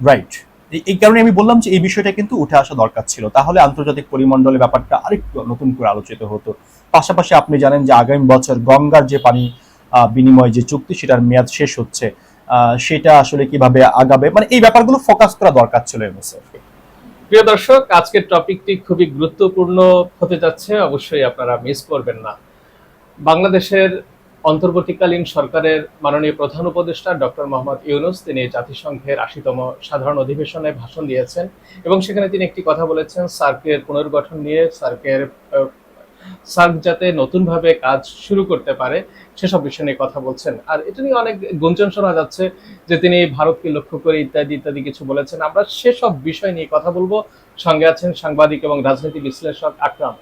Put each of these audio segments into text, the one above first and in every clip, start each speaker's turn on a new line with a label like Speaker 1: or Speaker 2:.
Speaker 1: Right এই কারণে আমি বললাম যে এই বিষয়টা কিন্তু উঠে আসা দরকার ছিল। তাহলে আন্তর্জাতিক পরিমণ্ডলে ব্যাপারটা আরেকটু নতুন করে আলোচিত হতো। পাশাপাশি আপনি জানেন যে আগামী বছর গঙ্গার যে পানি আহ, বিনিময় যে চুক্তি সেটার মেয়াদ শেষ হচ্ছে। আহ, সেটা আসলে কীভাবে আগাবে? মানে এই ব্যাপারগুলো ফোকাস করা দরকার ছিল এমএসএফ
Speaker 2: প্রিয় দর্শক আজকের টপিকটি খুবই গুরুত্বপূর্ণ হতে যাচ্ছে। অবশ্যই আপনারা মিস করবেন না। বাংলাদেশের অন্তর্বর্তীকালীন সরকারের মাননীয় প্রধান উপদেষ্টা ডক্টর মোহাম্মদ ইউনুস তিনি জাতিসংঘের আশিতম সাধারণ অধিবেশনে ভাষণ দিয়েছেন এবং সেখানে তিনি একটি কথা বলেছেন, সার্কের পুনর্গঠন নিয়ে, সার্কের সার্ক যাতে নতুনভাবে কাজ শুরু করতে পারে, সেসব বিষয় নিয়ে কথা বলছেন। আর এটা নিয়ে অনেক গুঞ্জন শোনা যাচ্ছে যে তিনি ভারতকে লক্ষ্য করে ইত্যাদি ইত্যাদি কিছু বলেছেন। আমরা সেসব বিষয় নিয়ে কথা বলব। সঙ্গে আছেন সাংবাদিক এবং রাজনীতি বিশ্লেষক আকরাম।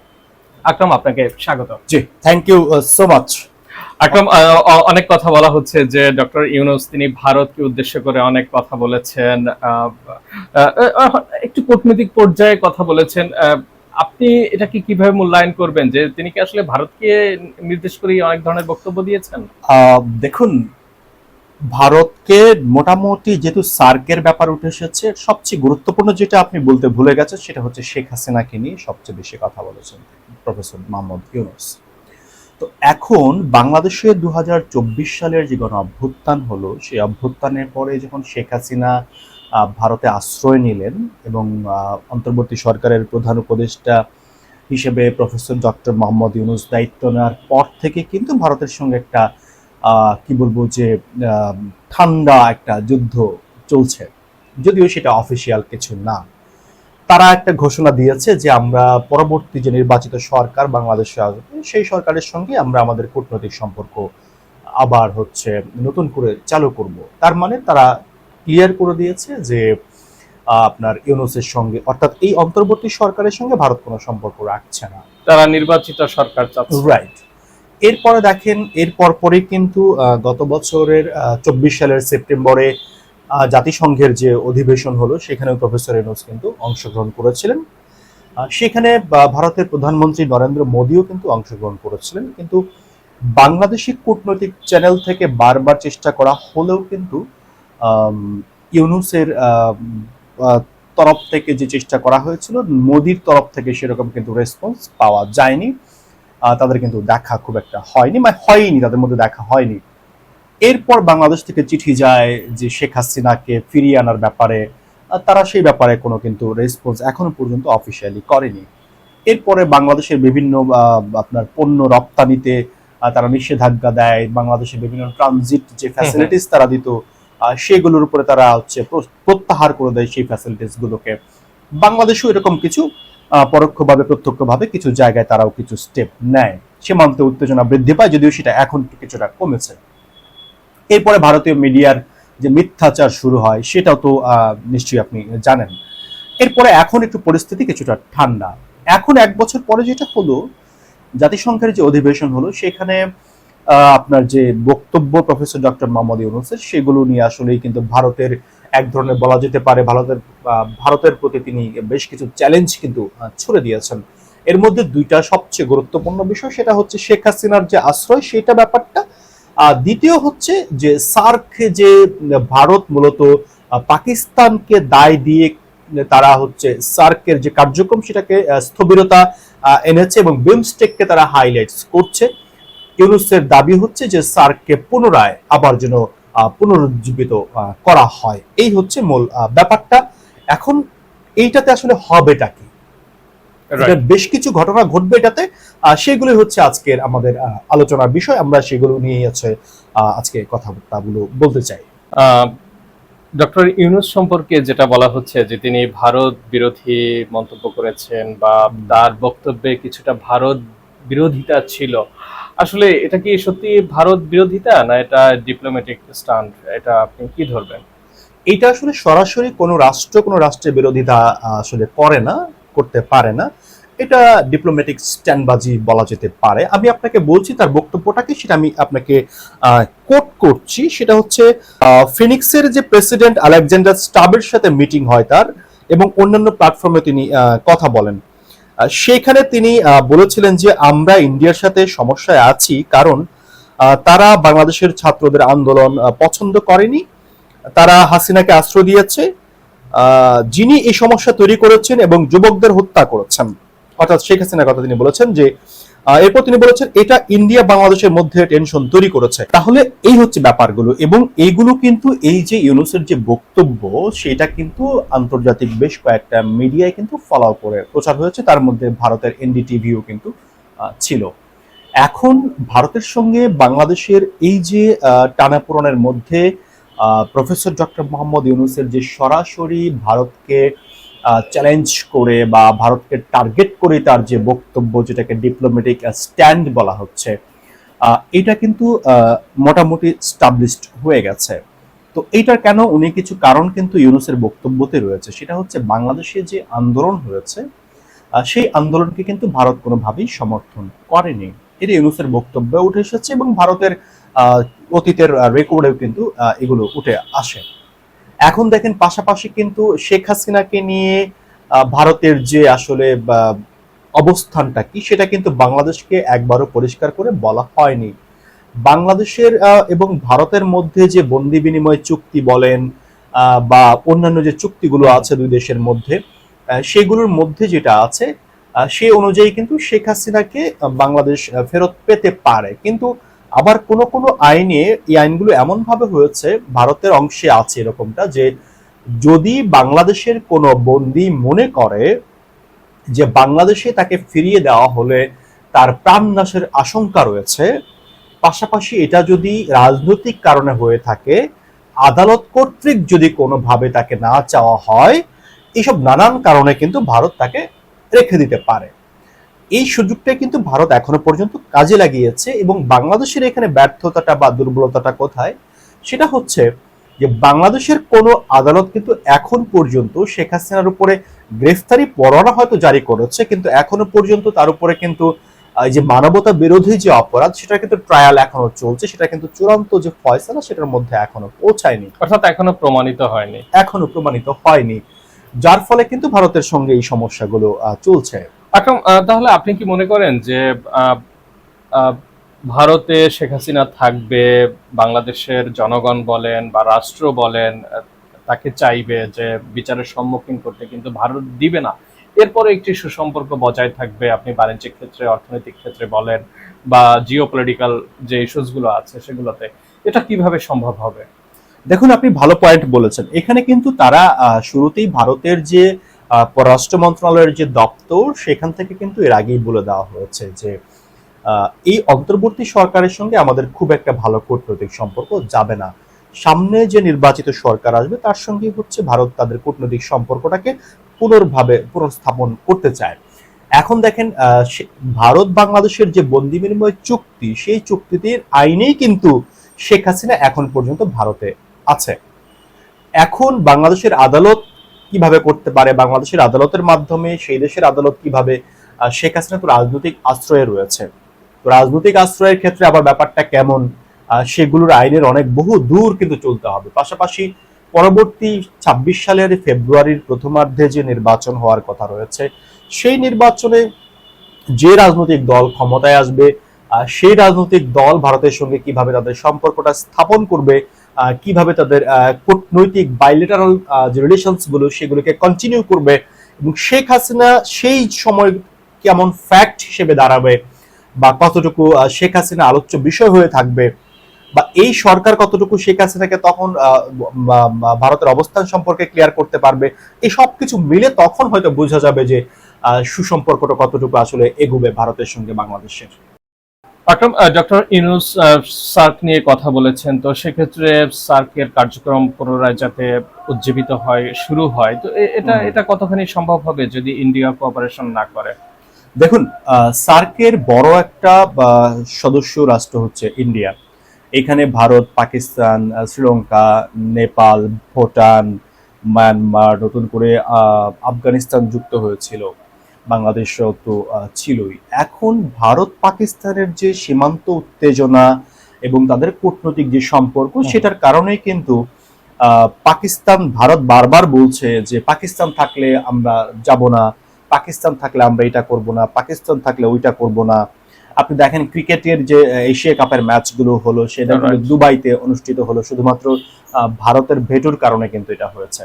Speaker 2: আকরাম, আপনাকে স্বাগত
Speaker 1: জি thank you so much
Speaker 2: Akram অনেক কথা বলা হচ্ছে যে ডক্টর ইউনুস, তিনি ভারতকে উদ্দেশ্য করে অনেক কথা বলেছেন একটু কূটনৈতিক পর্যায়ে কথা বলেছেন আপনি এটাকে কীভাবে মূল্যায়ন করবেন? যে তিনি কি আসলে ভারতকে নির্দেশ করে অনেক ধরনের বক্তব্য দিয়েছেন?
Speaker 1: দেখুন, ভারতকে মোটামুটি যেহেতু সার্কের ব্যাপার উঠে এসেছে, সবচেয়ে গুরুত্বপূর্ণ যেটা আপনি বলতে ভুলে গেছেন সেটা হচ্ছে শেখ হাসিনাকে নিয়ে সবচেয়ে বেশি কথা বলেছেন প্রফেসর মোহাম্মদ ইউনুস। তো এখন বাংলাদেশে দু হাজার চব্বিশ সালের যে গণ অভ্যুত্থান হলো, সেই অভ্যুত্থানের পরে যখন শেখ হাসিনা ভারতে আশ্রয় নিলেন এবং অন্তর্বর্তী সরকারের প্রধান উপদেষ্টা হিসেবে প্রফেসর ডক্টর মোহাম্মদ ইউনুস দায়িত্ব নেওয়ার পর থেকে কিন্তু ভারতের সঙ্গে একটা কি বলব যে ঠান্ডা একটা যুদ্ধ চলছে। যদিও সেটা অফিসিয়াল কিছু না। তারা একটা ঘোষণা দিয়েছে যে আমরা পরবর্তী যে নির্বাচিত সরকার বাংলাদেশে আসবে সেই সরকারের সঙ্গে আমরা আমাদের কূটনৈতিক সম্পর্ক আবার হচ্ছে নতুন করে চালু করব। তার মানে তারা ক্লিয়ার করে দিয়েছে যে আপনার ইউনুসের সঙ্গে অর্থাৎ এই অন্তর্বর্তী সরকারের সঙ্গে ভারত কোনো সম্পর্ক রাখছে না।
Speaker 2: তারা নির্বাচিত সরকার চাচ্ছে।
Speaker 1: রাইট এরপরে দেখেন এর পরপরই কিন্তু গত বছরের চব্বিশ সালের সেপ্টেম্বরে জাতিসংঘের যে অধিবেশন হলো সেখানে প্রফেসর এনোস কিন্তু অংশগ্রহণ করেছিলেন। সেখানে ভারতের প্রধানমন্ত্রী নরেন্দ্র মোদীও কিন্তু অংশগ্রহণ করেছিলেন। কিন্তু বাংলাদেশি কূটনৈতিক চ্যানেল থেকে বারবার চেষ্টা করা হলেও কিন্তু ইউনুসের তরফ থেকে যে চেষ্টা করা হয়েছিল, মোদির তরফ থেকে সেরকম কিন্তু রেসপন্স পাওয়া যায়নি। তাদের কিন্তু দেখা খুব একটা হয়নি মানে হয়নি, তাদের মধ্যে দেখা হয়নি। এরপর বাংলাদেশ থেকে চিঠি যায় যে শেখ হাসিনাকে ফিরিয়ে আনার ব্যাপারে। তারা সেই ব্যাপারে কোনো কিন্তু রেসপন্স এখনও পর্যন্ত অফিসিয়ালি করেনি। এরপরে বাংলাদেশের বিভিন্ন আপনার পণ্য রপ্তানিতে তারা নিষেধাজ্ঞা দেয়। বাংলাদেশের বিভিন্ন ট্রানজিট যে ফ্যাসিলিটিস তারা দিত সেগুলোর উপরে তারা হচ্ছে প্রত্যাহার করে দেয় সেই ফ্যাসিলিটিস গুলোকে। বাংলাদেশও এরকম কিছু পরোক্ষভাবে প্রত্যক্ষভাবে কিছু জায়গায় তারাও কিছু স্টেপ নেয়। সীমান্তে উত্তেজনা বৃদ্ধি পায় যদিও সেটা এখন কিছুটা কমেছে। এরপরে ভারতীয় মিডিয়ার যে মিথ্যাচার শুরু হয়, সেটাও তো নিশ্চয়ই আপনি জানেন। এরপরে এখন একটু পরিস্থিতি কিছুটা ঠান্ডা। এখন এক বছর পরে যেটা হলো, জাতিসংঘের যে অধিবেশন হলো, সেখানে আপনার যে বক্তব্য প্রফেসর ডক্টর মোহাম্মদ ইউনুসের সেগুলো নিয়ে আসলেই কিন্তু ভারতের এক ধরনের বলা যেতে পারে, ভারতের ভারতের প্রতি তিনি বেশ কিছু চ্যালেঞ্জ কিন্তু ছুড়ে দিয়েছেন। এর মধ্যে দুইটা সবচেয়ে গুরুত্বপূর্ণ বিষয়, সেটা হচ্ছে শেখ হাসিনার যে আশ্রয়, সেটা ব্যাপারটা আর দ্বিতীয় হচ্ছে যে সার্ক যে ভারত মূলত পাকিস্তানকে দায় দিয়ে তারা হচ্ছে সার্কের যে কার্যক্রম সেটাকে স্থবিরতা এনেছে এবং বিমস্টেককে তারা হাইলাইটস করছে। ইউনুসের দাবি হচ্ছে যে সার্ককে পুনরায় আবার যেন পুনরুজ্জীবিত করা হয়। এই হচ্ছে মূল ব্যাপারটা। এখন এইটাতে আসলে হবেটা কি? এটার বেশ কিছু ঘটনা ঘটবে এটাতে। সেগুলোই হচ্ছে আজকের আমাদের আলোচনার বিষয়। আমরা সেগুলো নিয়েই আছে আজকে কথাবার্তাগুলো বলতে চাই।
Speaker 2: ডক্টর ইউনুস সম্পর্কে যেটা বলা হচ্ছে যে তিনি ভারত বিরোধী মন্তব্য করেছেন বা তার বক্তব্যে কিছুটা ভারত বিরোধিতা ছিল। আসলে এটা কি সত্যি ভারত বিরোধিতা না এটা ডিপ্লোম্যাটিক স্টান্ট এটা আপনি কি ধরবেন?
Speaker 1: এটা আসলে সরাসরি কোনো রাষ্ট্র কোনো রাষ্ট্রের বিরোধিতা আসলে করে না। করতে পারে না। এটা ডিপ্লোম্যাটিক স্ট্যান্ডবাজি বলা যেতে পারে। আমি আপনাকে বলছি তার বক্তব্যটাকে সেটা আমি আপনাকে কোট করছি। সেটা হচ্ছে ফিনিক্সের যে প্রেসিডেন্ট আলেকজান্ডার স্টাবের সাথে মিটিং হয় তার এবং অন্যান্য প্ল্যাটফর্মে তিনি কথা বলেন। সেখানে তিনি বলেছিলেন যে আমরা ইন্ডিয়ার সাথে সমস্যায় আছি কারণ তারা বাংলাদেশের ছাত্রদের আন্দোলন পছন্দ করেনি। তারা হাসিনাকে আশ্রয় দিয়েছে। যিনি এই সমস্যা তৈরি করেছেন এবং যুবকদের হত্যা করেছেন। অর্থাৎ শেখ হাসিনার কথা তিনি বলেছেন যে এরপর তিনি বলেছেন, এটা ইন্ডিয়া বাংলাদেশের মধ্যে টেনশন তৈরি করেছে। তাহলে এই হচ্ছে ব্যাপারগুলো এবং এইগুলো কিন্তু এই যে ইউনুসের যে বক্তব্য, সেটা কিন্তু আন্তর্জাতিক বেশ কয়েকটা মিডিয়ায় কিন্তু ফলো করে প্রচার হয়েছে। তার মধ্যে ভারতের এনডিটিভিও কিন্তু ছিল। এখন ভারতের সঙ্গে বাংলাদেশের এই যে টানাপোড়েনের মধ্যে প্রফেসর ডক্টর মোহাম্মদ ইউনুসের যে সরাসরি ভারতকে চ্যালেঞ্জ করে বা ভারতকে টার্গেট করে তার যে বক্তব্য যেটাকে ডিপ্লোম্যাটিক স্ট্যান্ড বলা হচ্ছে এটা কিন্তু মোটামুটি স্টাবলিশড হয়ে গেছে। তো এইটার কেন উনি কিছু কারণ কিন্তু ইউনুসের বক্তব্যতে রয়েছে? সেটা হচ্ছে বাংলাদেশে যে আন্দোলন হয়েছে সেই আন্দোলনকে কিন্তু ভারত কোনোভাবেই সমর্থন করেনি। এটা ইউনুসের বক্তব্যে উঠে এসেছে এবং ভারতের অতীতের রেকর্ডেও কিন্তু এগুলো উঠে আসে। এখন দেখেন পাশাপাশি কিন্তু শেখ হাসিনাকে নিয়ে ভারতের যে আসলে অবস্থানটা কি, সেটা কিন্তু বাংলাদেশকে একবারও পরিষ্কার করে বলা হয়নি। বাংলাদেশের এবং ভারতের মধ্যে যে বন্দি বিনিময় চুক্তি বলেন বা অন্যান্য যে চুক্তিগুলো আছে দুই দেশের মধ্যে সেগুলোর মধ্যে যেটা আছে সে অনুযায়ী কিন্তু শেখ হাসিনাকে বাংলাদেশ ফেরত পেতে পারে। কিন্তু আবার কোন কোন আইনে এই আইনগুলো এমন ভাবে হয়েছে, ভারতের অংশে আছে এরকমটা যে যদি বাংলাদেশের কোনো বন্দি মনে করে যে বাংলাদেশে তাকে ফিরিয়ে দেওয়া হলে তার প্রাণনাশের আশঙ্কা রয়েছে, পাশাপাশি এটা যদি রাজনৈতিক কারণে হয়ে থাকে, আদালত কর্তৃক যদি কোনোভাবে তাকে না চাওয়া হয়, এসব নানান কারণে কিন্তু ভারত তাকে রেখে দিতে পারে। এই সুযোগটা কিন্তু ভারত এখনও পর্যন্ত কাজে লাগিয়েছে এবং বাংলাদেশের এখানে ব্যর্থতাটা বা দুর্বলতাটা কোথায়? সেটা হচ্ছে যে বাংলাদেশের কোনো আদালত কিন্তু এখন পর্যন্ত শেখ হাসিনার উপরে গ্রেফতারি পরোয়ানা হয়তো জারি করেছে কিন্তু এখনও পর্যন্ত তার উপরে কিন্তু এই যে মানবতা বিরোধী যে অপরাধ সেটা কিন্তু ট্রায়াল এখনও চলছে সেটা কিন্তু চূড়ান্ত যে ফয়সালা সেটার মধ্যে এখনও পৌঁছায়নি।
Speaker 2: অর্থাৎ এখনও প্রমাণিত হয়নি।
Speaker 1: এখনও প্রমাণিত হয়নি। যার ফলে কিন্তু ভারতের সঙ্গে এই সমস্যাগুলো চলছে।
Speaker 2: আকরাম তাহলে আপনি কি মনে করেন যে ভারতে শেখ হাসিনা থাকবে, বাংলাদেশের জনগণ বলেন বা রাষ্ট্র বলেন তাকে চাইবে যে বিচারের সম্মুখীন করতে, কিন্তু ভারত দিবে না। এরপরে একটি সুসম্পর্ক বজায় থাকবে, আপনি বাণিজ্যিক ক্ষেত্রে, অর্থনৈতিক ক্ষেত্রে বলেন বা জিও পলিটিক্যাল যে ইস্যুসগুলো আছে সেগুলোতে, এটা কীভাবে সম্ভব হবে?
Speaker 1: দেখুন, আপনি ভালো পয়েন্ট বলেছেন। এখানে কিন্তু তারা শুরুতেই ভারতের যে পররাষ্ট্র মন্ত্রণালয়ের যে দপ্তর, সেখান থেকে কিন্তু এর আগেই বলে দেওয়া হয়েছে যে এই অন্তর্বর্তী সরকারের সঙ্গে আমাদের খুব একটা ভালো কূটনৈতিক সম্পর্ক যাবে না। সামনে যে নির্বাচিত সরকার আসবে, তার সঙ্গে হচ্ছে ভারত তাদের কূটনৈতিক সম্পর্কটাকে পুনর্ভাবে পুনঃস্থাপন করতে চায়। এখন দেখেন ভারত বাংলাদেশের যে বন্দি বিনিময় চুক্তি, সেই চুক্তিটির আইনেই কিন্তু শেখ হাসিনা এখন পর্যন্ত ভারতে আছে। এখন বাংলাদেশের আদালত কীভাবে করতে পারে, বাংলাদেশের আদালতের মাধ্যমে সেই দেশের আদালত কীভাবে শেখ হাসিনা তো রাজনৈতিক আশ্রয়ে রয়েছে। তো রাজনৈতিক আশ্রয়ের ক্ষেত্রে আবার ব্যাপারটা কেমন? সেগুলোর আইনের অনেক বহু দূর কিন্তু চলতে হবে। পাশাপাশি পরবর্তী ছাব্বিশ সালের ফেব্রুয়ারির প্রথমার্ধে যে নির্বাচন হওয়ার কথা রয়েছে, সেই নির্বাচনে যে রাজনৈতিক দল ক্ষমতায় আসবে সেই রাজনৈতিক দল ভারতের সঙ্গে কীভাবে তাদের সম্পর্কটা স্থাপন করবে কীভাবে তাদের কূটনৈতিক বাইলেটারাল যে রিলেশনসগুলো, সেগুলোকে কন্টিনিউ করবে এবং শেখ হাসিনা সেই সময় কেমন ফ্যাক্ট হিসেবে দাঁড়াবে বা কতটুকু শেখ হাসিনা আলোচ্য বিষয় হয়ে থাকবে বা এই সরকার কতটুকু শেখ হাসিনাকে তখন ভারতের অবস্থান সম্পর্কে ক্লিয়ার করতে পারবে, এই সব কিছু মিলে তখন হয়তো বোঝা যাবে যে সুসম্পর্কটা কতটুকু আসলে এগুবে ভারতের সঙ্গে বাংলাদেশের।
Speaker 2: আকরাম ডক্টর ইনুস সার্ক নিয়ে কথা বলেছেন। তো সেক্ষেত্রে সার্কের কার্যক্রম পুনরায় যাতে উজ্জীবিত হয় শুরু হয় তো এটা এটা কতখানি সম্ভব হবে যদি ইন্ডিয়া কোঅপারেশন না করে?
Speaker 1: দেখুন সার্কের বড় একটা সদস্য রাষ্ট্র হচ্ছে ইন্ডিয়া। এখানে ভারত পাকিস্তান শ্রীলঙ্কা নেপাল ভুটান মায়ানমার নতুন করে আহ, আফগানিস্তান যুক্ত হয়েছিল। বাংলাদেশও তো ছিলই। এখন ভারত পাকিস্তানের যে সীমান্ত উত্তেজনা এবং তাদের কূটনৈতিক যে সম্পর্ক সেটার কারণে কিন্তু পাকিস্তান ভারত বারবার বলছে যে পাকিস্তান থাকলে আমরা যাব না পাকিস্তান থাকলে আমরা এটা করব না পাকিস্তান থাকলে ওইটা করব না। আপনি দেখেন ক্রিকেটের যে এশিয়া কাপের ম্যাচগুলো হলো সেটা কিন্তু দুবাইতে অনুষ্ঠিত হলো শুধুমাত্র আহ, ভারতের ভেটোর কারণে কিন্তু এটা হয়েছে।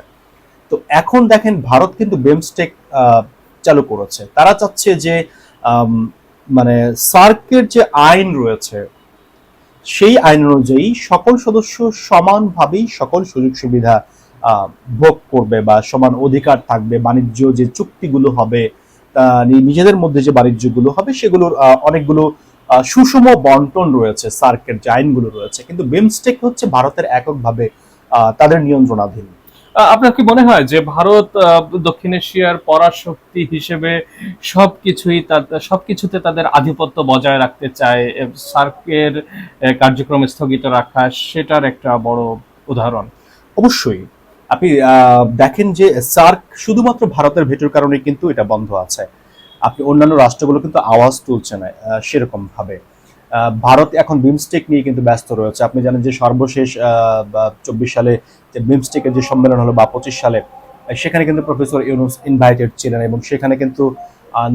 Speaker 1: তো এখন দেখেন ভারত কিন্তু বেমস্টেক চালু করেছে। তারা চাচ্ছে যে মানে সার্কের যে আইন রয়েছে, সেই আইন অনুযায়ী সকল সদস্য সমানভাবেই সকল সুযোগ সুবিধা ভোগ করবে বা সমান অধিকার থাকবে। বাণিজ্য যে চুক্তিগুলো হবে নিজেদের মধ্যে যে বাণিজ্যগুলো হবে, সেগুলোর অনেকগুলো সুষম বন্টন রয়েছে সার্কের যে আইনগুলো রয়েছে। কিন্তু বেমস্টেক হচ্ছে ভারতের এককভাবে তাদের নিয়ন্ত্রণাধীন।
Speaker 2: আপনার কি মনে হয় যে ভারত দক্ষিণ এশিয়ার পরাশক্তি হিসেবে সবকিছুই সবকিছুতে তাদের আধিপত্য বজায় রাখতে চায় সার্কের কার্যক্রম স্থগিত রাখা, সেটার একটা বড় উদাহরণ?
Speaker 1: অবশ্যই। আপনি দেখেন যে সার্ক শুধুমাত্র ভারতের ভেটোর কারণে কিন্তু এটা বন্ধ আছে। আপনি অন্যান্য রাষ্ট্রগুলো কিন্তু আওয়াজ তুলছে না সেরকম ভাবে ভারত এখন বিমস্টেক নিয়ে কিন্তু ব্যস্ত রয়েছে। আপনি জানেন যে সর্বশেষ চব্বিশ সালে যে বিমস্টেকের যে সম্মেলন হলো, বা পঁচিশ সালে সেখানে কিন্তু প্রফেসর ইউনুস ইনভাইটেড ছিলেন এবং সেখানে কিন্তু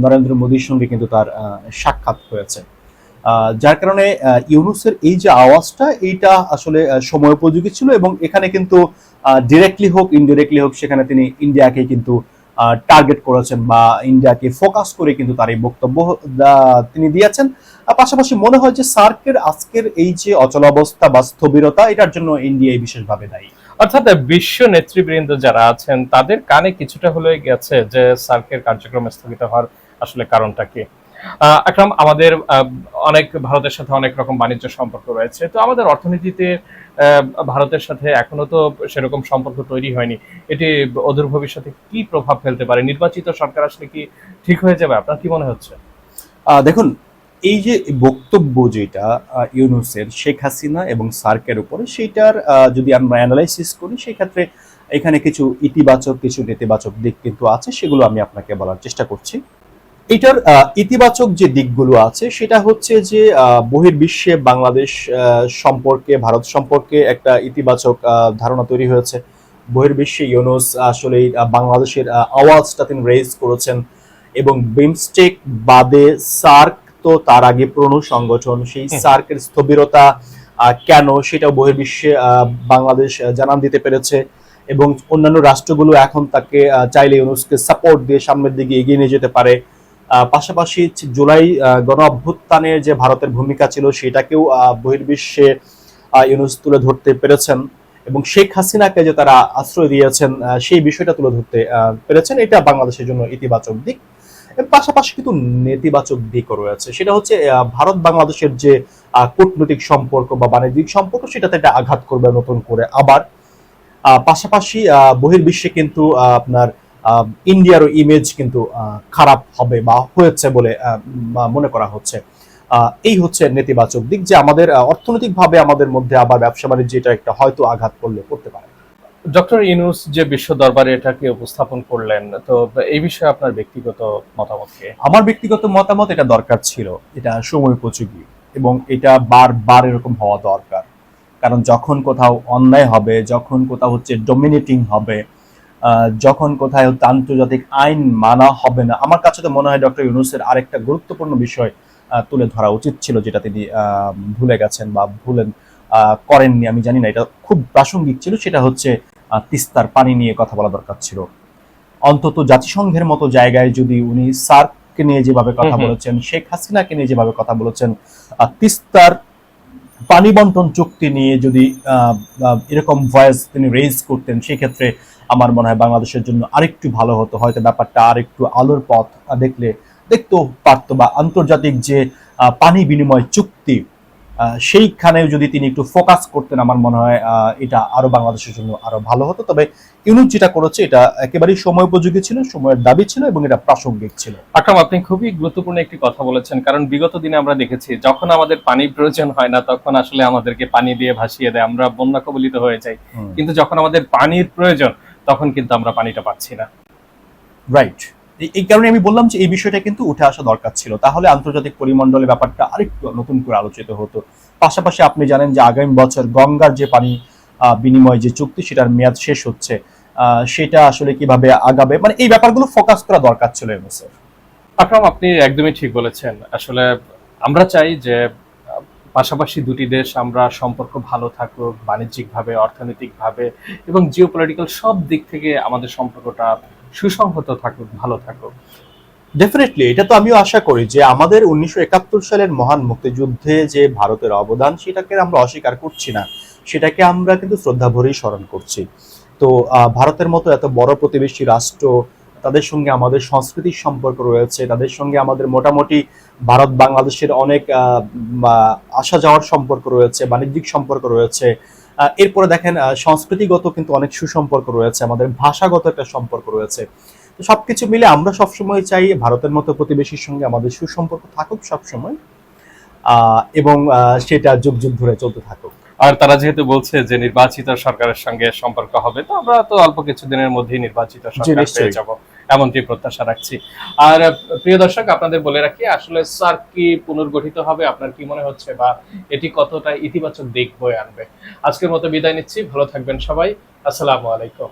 Speaker 1: নরেন্দ্র মোদীর সঙ্গে কিন্তু তার সাক্ষাৎ হয়েছে। যার কারণে ইউনুসের এই যে আওয়াজটা, এইটা আসলে সময় উপযোগী ছিল এবং এখানে কিন্তু ডিরেক্টলি হোক ইনডিরেক্টলি হোক, সেখানে তিনি ইন্ডিয়াকে কিন্তু টার্গেট করেছেন বা ইন্ডিয়াকে ফোকাস করে কিন্তু তার এই বক্তব্য তিনি দিয়েছেন। পাশাপাশি মনে হয় যে সার্কের আজকের এই যে অচলাবস্থা বা স্থবিরতা এটার জন্য ইন্ডিয়া বিশেষভাবে দায়ী।
Speaker 2: অর্থাৎ বিশ্ব নেতৃবৃন্দ যারা আছেন, তাদের কানে কিছুটা হলে গেছে যে সার্কের কার্যক্রম স্থগিত হওয়ার আসলে কারণটা কি? আকরাম, আমাদের অনেক ভারতের সাথে অনেক রকম বাণিজ্য সম্পর্ক রয়েছে। তো আমাদের অর্থনীতিতে ভারতের সাথে এখনও তো সেরকম সম্পর্ক তৈরি হয়নি। এটি অদূর ভবিষ্যতে কি প্রভাব ফেলতে পারে? নির্বাচিত সরকার আসলে কি ঠিক হয়ে যাবে? আপনার কি মনে হচ্ছে?
Speaker 1: দেখুন, এই যে বক্তব্য যেটা ইউনুসের, শেখ হাসিনা এবং সার্কের উপরে, সেইটার যদি আমরা অ্যানালাইসিস করি সেই ক্ষেত্রে এখানে কিছু ইতিবাচক, কিছু নেতিবাচক দিক কিন্তু আছে, সেগুলো আমি আপনাকে বলার চেষ্টা করছি। এটার ইতিবাচক যে দিকগুলো আছে সেটা হচ্ছে যে আহ, বহির্বিশ্বে বাংলাদেশ সম্পর্কে ভারত সম্পর্কে একটা ইতিবাচক ধারণা তৈরি হয়েছে বহির্বিশ্বে ইউনুস আসলে বাংলাদেশের আওয়াজটা তিনি রেজ করেছেন এবং বিমস্টেক বাদে সার্ক তো তার আগে পুরনো সংগঠন সেই। সার্কের স্থবিরতা কেন সেটা বহির্বিশ্বে আহ, বাংলাদেশ জানান দিতে পেরেছে এবং অন্যান্য রাষ্ট্রগুলো এখন তাকে চাইলে ইউনুসকে সাপোর্ট দিয়ে সামনের দিকে এগিয়ে নিয়ে যেতে পারে পাশাপাশি জুলাই গণ অভ্যুত্থানের যে ভারতের ভূমিকা ছিল সেটাকেও বহির্বিশ্বে ইউনুস তুলে ধরতে পেরেছেন এবং শেখ হাসিনাকে যে তারা আশ্রয় দিয়েছেন সেই বিষয়টা তুলে ধরতে পেরেছেন। এটা বাংলাদেশের জন্য ইতিবাচক দিক। পাশাপাশি কিন্তু নেতিবাচক দিকও রয়েছে। সেটা হচ্ছে ভারত বাংলাদেশের যে কূটনৈতিক সম্পর্ক বা বাণিজ্যিক সম্পর্ক, সেটাতে একটা আঘাত করবে নতুন করে আবার। পাশাপাশি বহির্বিশ্বে কিন্তু আপনার ইন্ডিয়ারও ইমেজ কিন্তু খারাপ হবে বা হয়েছে বলে মনে করা হচ্ছে। আহ, এই হচ্ছে নেতিবাচক দিক যে আমাদের অর্থনৈতিকভাবে আমাদের মধ্যে আবার ব্যবসা বাণিজ্য এটা একটা হয়তো আঘাত করলে করতে পারে।
Speaker 2: ডক্টর ইনুস যে বিশ্ব দরবারে এটাকে উপস্থাপন করলেন তো এই বিষয়ে আপনার ব্যক্তিগত মতামত কি?
Speaker 1: আমার ব্যক্তিগত মতামত এটা দরকার ছিল এটা সময় উপযোগী এবং এটা বারবার এরকম হওয়া দরকার। কারণ যখন কোথাও অন্যায় হবে যখন কোথাও হচ্ছে ডোমিনেটিং হবে যখন কোথায় আন্তর্জাতিক আইন মানা হবে না আমার কাছে তো মনে হয় ডক্টর ইউনুসের আরেকটা গুরুত্বপূর্ণ বিষয় তুলে ধরা উচিত ছিল যেটা তিনি ভুলে গেছেন বা ভুলেন করেননি আমি জানি না এটা খুব প্রাসঙ্গিক ছিল সেটা হচ্ছে তিস্তার পানি নিয়ে কথা বলা দরকার ছিল অন্তত জাতিসংঘের মতো জায়গায় যদি উনি সার্ককে নিয়ে যেভাবে কথা। বলেছেন শেখ হাসিনাকে নিয়ে যেভাবে কথা বলেছেন তিস্তার পানি বন্টন চুক্তি নিয়ে যদি এরকম ভয়েস তিনি রেজ করতেন, সেক্ষেত্রে আমার মনে হয় বাংলাদেশের জন্য আরেকটু ভালো হতো। হয়তো ব্যাপারটা আর একটু আলোর পথ দেখলে, দেখতেও পারতো বা আন্তর্জাতিক যে পানি বিনিময় চুক্তি সেইখানেও যদি তিনি একটু ফোকাস করতেন আমার মনে হয় এটা আরও বাংলাদেশের জন্য আরও ভালো হতো। তবে ইউনুস যেটা করেছে এটা একেবারেই সময় উপযোগী ছিল সময়ের দাবি ছিল এবং এটা প্রাসঙ্গিক ছিল।
Speaker 2: আকরাম আপনি খুবই গুরুত্বপূর্ণ একটি কথা বলেছেন কারণ বিগত দিনে আমরা দেখেছি যখন আমাদের পানির প্রয়োজন হয় না তখন আসলে আমাদেরকে পানি দিয়ে ভাসিয়ে দেয় আমরা বন্যা কবলিত হয়ে যাই। কিন্তু যখন আমাদের পানির প্রয়োজন তখন কিন্তু আমরা পানিটা পাচ্ছি না।
Speaker 1: রাইট এই কারণে আমি বললাম যে এই বিষয়টা কিন্তু উঠে আসা দরকার ছিল। তাহলে আন্তর্জাতিক পরিমণ্ডলে ব্যাপারটা আরেকটু নতুন করে আলোচিত হতো। পাশাপাশি আপনি জানেন যে আগামী বছর গঙ্গার যে পানি বিনিময় যে চুক্তি, সেটার মেয়াদ শেষ হচ্ছে। সেটা আসলে কীভাবে আগাবে? মানে এই ব্যাপারগুলো ফোকাস করা দরকার ছিল ইউনুসের
Speaker 2: আকরাম, আপনি একদমই ঠিক বলেছেন। আসলে আমরা চাই যে, পাশাপাশি দুটি দেশ আমরা সম্পর্ক ভালো থাকুক, বাণিজ্যিকভাবে, অর্থনৈতিকভাবে এবং জিওপলিটিক্যাল সব দিক থেকে আমাদের সম্পর্কটা সুসংহত থাকুক, ভালো থাকুক।
Speaker 1: ডেফিনেটলি এটা তো আমিও আশা করি যে আমাদের উনিশশো একাত্তর সালের মহান মুক্তিযুদ্ধে যে ভারতের অবদান, সেটাকে আমরা অস্বীকার করছি না। সেটাকে আমরা কিন্তু শ্রদ্ধা ভরেই স্মরণ করছি। তো ভারতের মতো এত বড় প্রতিবেশী রাষ্ট্র, তাদের সঙ্গে আমাদের সংস্কৃতির সম্পর্ক রয়েছে, তাদের সঙ্গে আমাদের মোটামুটি ভারত বাংলাদেশের অনেক আসা যাওয়ার সম্পর্ক রয়েছে, বাণিজ্যিক সম্পর্ক রয়েছে। এরপরে দেখেন সংস্কৃতিগত কিন্তু অনেক সুসম্পর্ক রয়েছে আমাদের ভাষাগত একটা সম্পর্ক রয়েছে। তো সবকিছু মিলে আমরা সবসময় চাই ভারতের মতো প্রতিবেশীর সঙ্গে আমাদের সুসম্পর্ক থাকুক সবসময় আহ, এবং আহ, সেটা যুগ যুগ ধরে চলতে থাকুক।
Speaker 2: আর তারা যেহেতু বলছে যে নির্বাচিত সরকারের সঙ্গে সম্পর্ক হবে তো আমরা তো অল্প কিছুদিনের মধ্যেই নির্বাচিত সরকার। পেয়ে যাব। এমনটি প্রত্যাশা রাখছি। আর প্রিয় দর্শক, আপনাদের বলে রাখি, আসলে স্যার কি পুনর্গঠিত হবে, আপনার কি মনে হচ্ছে বা এটি কতটা ইতিবাচক দিক বয়ে আনবে? আজকের মতো বিদায় নিচ্ছি, ভালো থাকবেন সবাই, আসসালামু আলাইকুম।